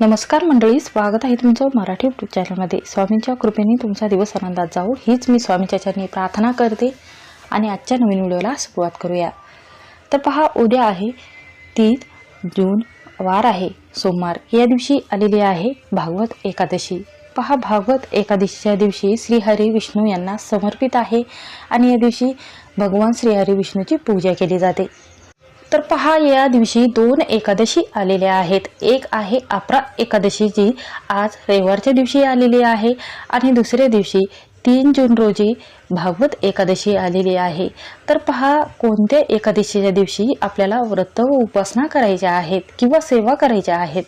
नमस्कार मंडळी स्वागत आहे तुमचं मराठी युट्यूब चॅनलमध्ये स्वामींच्या कृपेने तुमचा दिवस आनंदात जाऊ हीच मी स्वामीच्या चरणी प्रार्थना करते आणि आजच्या नवीन व्हिडिओला सुरुवात करूया. तर पहा उद्या आहे तीन जून वार आहे सोमवार. या दिवशी आलेली आहे भागवत एकादशी. पहा भागवत एकादशीच्या दिवशी श्रीहरी विष्णू यांना समर्पित आहे आणि या दिवशी भगवान श्रीहरी विष्णूची पूजा केली जाते. तर पहा या दिवशी दोन एकादशी आलेल्या आहेत. एक आहे अपरा एकादशी जी आज रविवारच्या दिवशी आलेली आहे. आणि दुसऱ्या दिवशी तीन जून रोजी भागवत एकादशी आलेली आहे. तर पहा कोणत्या एकादशीच्या दिवशी आपल्याला व्रत व उपासना करायच्या आहेत किंवा सेवा करायच्या आहेत?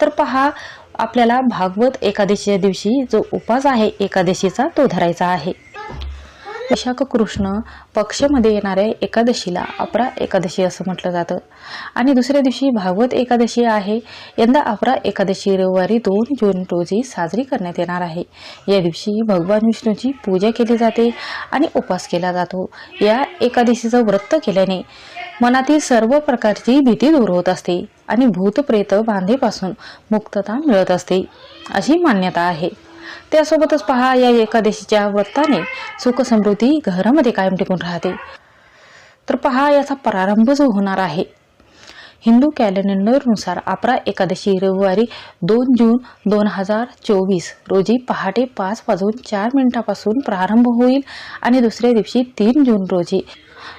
तर पहा आपल्याला भागवत एकादशीच्या दिवशी जो उपास आहे एकादशीचा तो धरायचा आहे. विशाख कृष्ण पक्षमध्ये येणाऱ्या एकादशीला अपरा एकादशी असं म्हटलं जातं. आणि दुसऱ्या दिवशी भागवत एकादशी आहे. यंदा अपरा एकादशी रविवारी दोन जून रोजी साजरी करण्यात येणार आहे. या दिवशी भगवान विष्णूची पूजा केली जाते आणि उपास केला जातो. या एकादशीचं व्रत केल्याने मनातील सर्व प्रकारची भीती दूर होत असते आणि भूतप्रेत बांधेपासून मुक्तता मिळत असते. अशी मान्यता आहे. त्यासोबतच पहा या एकादशीच्या व्रताने सुख समृद्धी घरामध्ये कायम टिकून राहते. तर पहा याचा प्रारंभ जो होणार आहे. हिंदू कॅलेंडरनुसार आपरा एकादशी रविवारी दोन जून दोन हजार चोवीस रोजी पहाटे पाच वाजून चार मिनिटापासून प्रारंभ होईल आणि दुसऱ्या दिवशी तीन जून रोजी.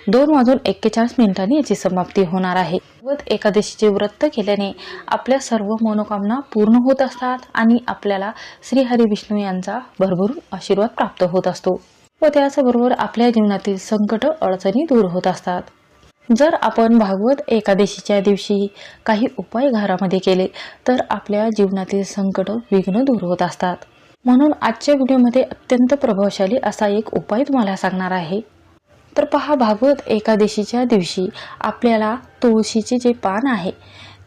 दोन वाजून एक्केचाळीस मिनिटांनी याची समाप्ती होणार आहे. व्रत एकादशीचे व्रत केल्याने आपल्या सर्व मनोकामना पूर्ण होत असतात आणि आपल्याला श्री हरी विष्णू यांचा भरभरून आशीर्वाद प्राप्त होत असतो. व त्याचबरोबर आपल्या जीवनातील संकट अडचणी दूर होत असतात. जर आपण भागवत एकादशीच्या दिवशी काही उपाय घरामध्ये केले तर आपल्या जीवनातील संकट विघ्न दूर होत असतात. म्हणून आजच्या व्हिडिओमध्ये अत्यंत प्रभावशाली असा एक उपाय तुम्हाला सांगणार आहे. तर पहा भागवत एकादशीच्या दिवशी आपल्याला तुळशीचे जे पान आहे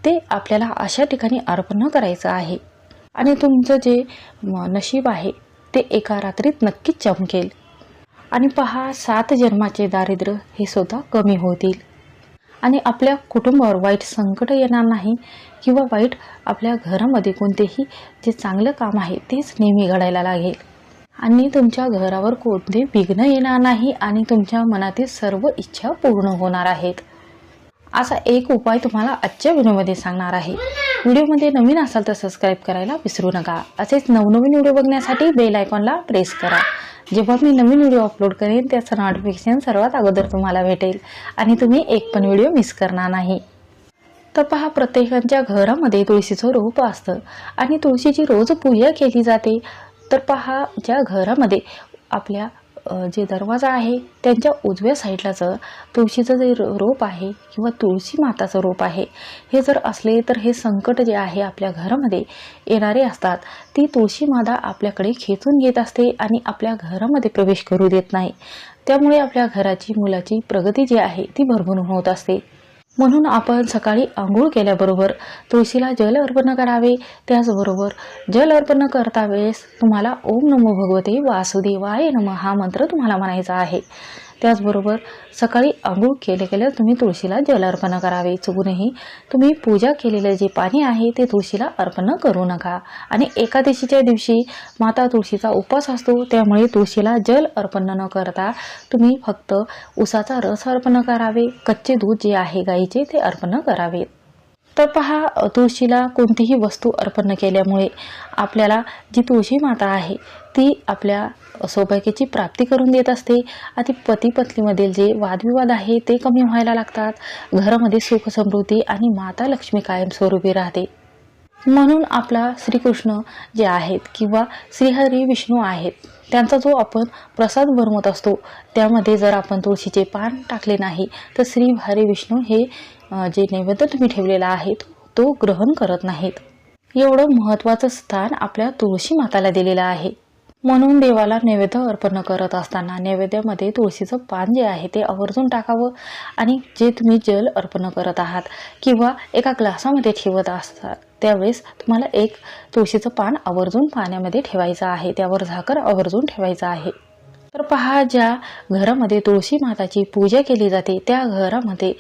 ते आपल्याला अशा ठिकाणी अर्पण करायचं आहे. आणि तुमचं जे नशीब आहे ते एका रात्रीत नक्कीच चमकेल. आणि पहा सात जन्माचे दारिद्र्य हे सुद्धा कमी होतील. आणि आपल्या कुटुंबावर वाईट संकट येणार नाही किंवा वाईट आपल्या घरामध्ये कोणतेही जे चांगलं काम आहे तेच नेहमी घडायला लागेल. आणि तुमच्या घरावर कोणते विघ्न येणार नाही आणि तुमच्या मनातील सर्व इच्छा पूर्ण होणार आहेत. असा एक उपाय तुम्हाला आजच्या व्हिडिओमध्ये सांगणार आहे. व्हिडिओमध्ये नवीन असाल तर सबस्क्राईब करायला विसरू नका. असेच नवनवीन व्हिडिओ बघण्यासाठी बेल आयकॉनला प्रेस करा. जेव्हा मी नवीन व्हिडिओ अपलोड करेन त्याचं नोटिफिकेशन सर्वात अगोदर तुम्हाला भेटेल. आणि तुम्ही एक पण व्हिडिओ मिस करणार नाही. तर पहा प्रत्येकाच्या घरामध्ये तुळशीचं रोप असतं. आणि तुळशीची रोज पूजा केली जाते. तर पहा ज्या घरामध्ये आपल्या जे दरवाजा आहे त्यांच्या उजव्या साईडलाचं तुळशीचं जे रोप आहे किंवा तुळशी माताचं रोप आहे हे जर असले तर हे संकट जे आहे आपल्या घरामध्ये येणारे असतात. ती तुळशी माता आपल्याकडे खेचून घेत असते आणि आपल्या घरामध्ये प्रवेश करू देत नाही. त्यामुळे आपल्या घराची मुलाची प्रगती जी आहे ती भरभरून होत असते. म्हणून आपण सकाळी आंघोळ केल्याबरोबर तुळशीला जल अर्पण करावे. त्याचबरोबर जल अर्पण करता वेळेस तुम्हाला ओम नमो भगवते वासुदेवाय नम हा मंत्र तुम्हाला म्हणायचा आहे. त्याचबरोबर सकाळी आंघोळ केले केल्या तुम्ही तुळशीला जल अर्पण करावे. चुकूनही तुम्ही पूजा केलेले जे पाणी आहे ते तुळशीला अर्पण करू नका. आणि एकादशीच्या दिवशी माता तुळशीचा उपवास असतो त्यामुळे तुळशीला जल अर्पण न करता तुम्ही फक्त उसाचा रस अर्पण करावे. कच्चे दूध जे आहे गाईचे ते अर्पण करावे. तर पहा तुळशीला कोणतीही वस्तू अर्पण केल्यामुळे आपल्याला जी तुळशी माता आहे ती आपल्या सौभाग्याची प्राप्ती करून देत असते. आणि पती पत्नीमधील जे वादविवाद आहे ते कमी व्हायला लागतात. घरामध्ये सुख समृद्धी आणि माता लक्ष्मी कायमस्वरूपी राहते. म्हणून आपला श्रीकृष्ण जे आहेत किंवा श्रीहरी विष्णू आहेत त्यांचा जो आपण प्रसाद बनवत असतो त्यामध्ये जर आपण तुळशीचे पान टाकले नाही तर श्री हरी विष्णू हे जे नैवेद्य तुम्ही ठेवलेला आहे तो ग्रहण करत नाहीत. एवढं महत्त्वाचं स्थान आपल्या तुळशी माताला दिलेलं आहे. म्हणून देवाला नैवेद्य अर्पण करत असताना नैवेद्यामध्ये तुळशीचं पान जे आहे ते आवर्जून टाकावं आणि जे तुम्ही जल अर्पण करत आहात किंवा एका ग्लासामध्ये ठेवत असतात त्यावेळेस तुम्हाला एक तुळशीचं पान आवर्जून पाण्यामध्ये ठेवायचं आहे. त्यावर झाकर आवर्जून ठेवायचं आहे. तर पहा ज्या घरामध्ये तुळशी माताची पूजा केली जाते त्या घरामध्ये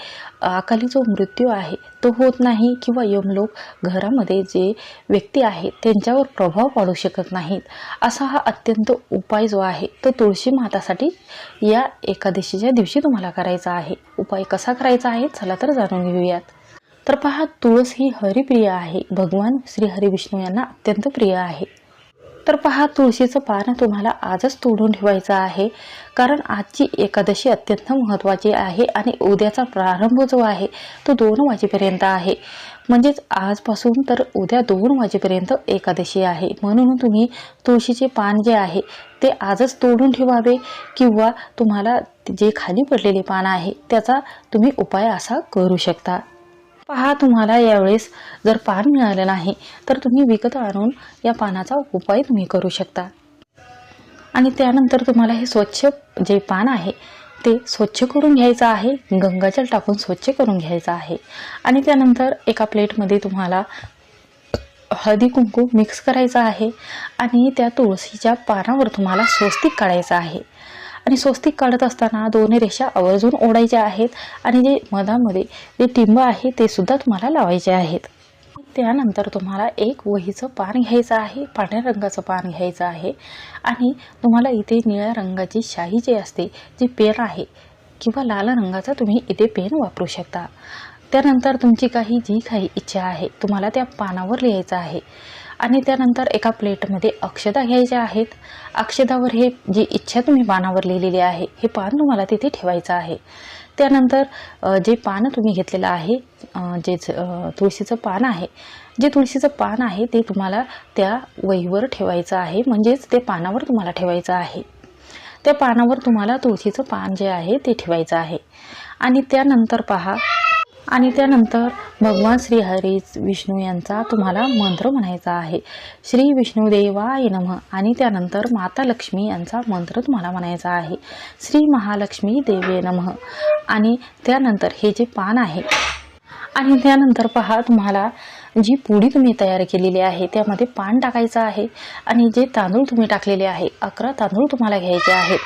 अकाली जो मृत्यू आहे तो होत नाही किंवा यमलोक घरामध्ये जे व्यक्ती आहेत त्यांच्यावर प्रभाव पाडू शकत नाहीत. असा हा अत्यंत उपाय जो आहे तो तुळशी मातासाठी या एकादशीच्या दिवशी तुम्हाला करायचा आहे. उपाय कसा करायचा आहे चला तर जाणून घेऊयात. तर पहा तुळस ही हरिप्रिय आहे. भगवान श्री हरिविष्णू यांना अत्यंत प्रिय आहे. तर पहा तुळशीचं पान तुम्हाला आजच तोडून ठेवायचं आहे. कारण आजची एकादशी अत्यंत महत्त्वाची आहे आणि उद्याचा प्रारंभ जो आहे तो दोन वाजेपर्यंत आहे. म्हणजेच आजपासून तर उद्या दोन वाजेपर्यंत एकादशी आहे. म्हणून तुम्ही तुळशीचे पान जे आहे ते आजच तोडून ठेवावे किंवा तुम्हाला जे खाली पडलेले पान आहे त्याचा तुम्ही उपाय असा करू शकता. पहा तुम्हाला यावेळेस जर पान मिळालं नाही तर तुम्ही विकत आणून या पानाचा उपाय तुम्ही करू शकता. आणि त्यानंतर तुम्हाला हे स्वच्छ जे पान आहे ते स्वच्छ करून घ्यायचं आहे गंगाजल टाकून स्वच्छ करून घ्यायचं आहे. आणि त्यानंतर एका प्लेटमध्ये तुम्हाला हळदी कुंकू मिक्स करायचं आहे आणि त्या तुळशीच्या पानावर तुम्हाला स्वस्तिक काढायचं आहे. आणि स्वस्तिक काढत असताना दोन्ही रेषा आवर्जून ओढायच्या आहेत आणि जे मधामध्ये जे टिंब आहे ते सुद्धा तुम्हाला लावायचे आहेत. त्यानंतर तुम्हाला एक वहीचं पान घ्यायचं आहे पांढऱ्या रंगाचं पान घ्यायचं आहे आणि तुम्हाला इथे निळ्या रंगाची शाही जी असते जी पेन आहे किंवा लाल रंगाचा तुम्ही इथे पेन वापरू शकता. त्यानंतर तुमची काही जी काही इच्छा आहे तुम्हाला त्या पानावर लिहायचं आहे. आणि त्यानंतर एका प्लेटमध्ये अक्षदा घ्यायच्या आहेत. अक्षतावर हे जी इच्छा तुम्ही पानावर लिहिलेली आहे हे पान तुम्हाला तिथे ठेवायचं आहे. त्यानंतर जे पान तुम्ही घेतलेलं आहे जे तुळशीचं पान आहे जे तुळशीचं पान आहे ते तुम्हाला त्या वहीवर ठेवायचं आहे. म्हणजेच ते पानावर तुम्हाला ठेवायचं आहे. त्या पानावर तुम्हाला तुळशीचं पान जे आहे ते ठेवायचं आहे. आणि त्यानंतर पहा आणि त्यानंतर भगवान श्री हरी विष्णू यांचा तुम्हाला मंत्र म्हणायचा आहे. श्री विष्णुदेवाय नमः. आणि त्यानंतर माता लक्ष्मी यांचा मंत्र तुम्हाला म्हणायचा आहे. श्री महालक्ष्मी देवे नमः. आणि त्यानंतर हे जे पान आहे. आणि त्यानंतर पहा तुम्हाला जी पुडी तुम्ही तयार केलेली आहे त्यामध्ये पान टाकायचं आहे आणि जे तांदूळ तुम्ही टाकलेले आहे अकरा तांदूळ तुम्हाला घ्यायचे आहेत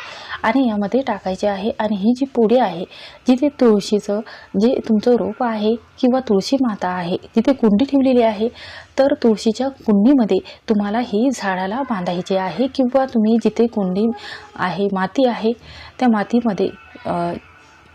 आणि यामध्ये टाकायचे आहे आणि ही जी पुडी आहे जिथे तुळशीचं जे तुमचं रोप आहे किंवा तुळशी माता आहे जिथे कुंडी ठेवलेली आहे तर तुळशीच्या कुंडीमध्ये तुम्हाला ही झाडाला बांधायची आहे किंवा तुम्ही जिथे कुंडी आहे माती आहे त्या मातीमध्ये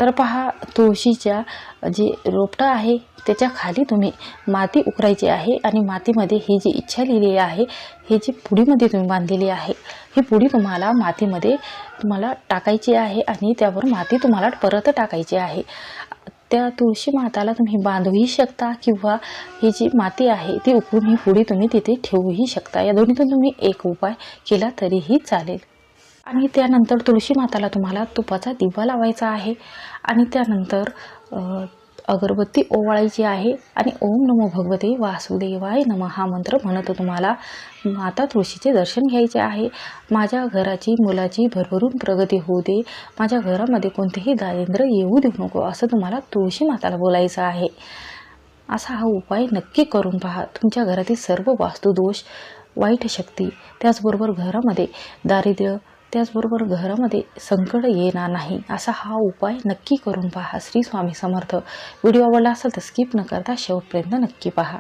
तर पहा तुळशीच्या जे रोपटं आहे त्याच्याखाली तुम्ही माती उकरायची आहे आणि मातीमध्ये ही जी इच्छा लिहिलेली आहे हे जी पुडीमध्ये तुम्ही बांधलेली आहे ही पुडी तुम्हाला मातीमध्ये तुम्हाला टाकायची आहे आणि त्यावर माती तुम्हाला परत टाकायची आहे. त्या तुळशी माताला तुम्ही बांधूही शकता किंवा ही जी माती आहे ती उकळून ही पुडी तुम्ही तिथे ठेवूही शकता. या दोन्हीतून तुम्ही एक उपाय केला तरीही चालेल. आणि त्यानंतर तुळशी माताला तुम्हाला तुपाचा दिवा लावायचा आहे. आणि त्यानंतर अगरबत्ती ओवाळायची आहे. आणि ओम नमो भगवते वासुदेवाय नम हा मंत्र म्हणत तुम्हाला माता तुळशीचे दर्शन घ्यायचे आहे. माझ्या घराची मुलाची भरभरून प्रगती होऊ दे. माझ्या घरामध्ये कोणतेही दारिद्र्य येऊ देऊ नको असं तुम्हाला तुळशी माताला बोलायचं आहे. असा हा उपाय नक्की करून पहा. तुमच्या घरातील सर्व वास्तुदोष वाईट शक्ती त्याचबरोबर घरामध्ये दारिद्र्य त्याचबरोबर घरामध्ये संकट येणार नाही असा हा उपाय नक्की करून पहा. श्री स्वामी समर्थ. व्हिडिओ आवडला असेल तर स्किप न करता शेवटपर्यंत नक्की पहा.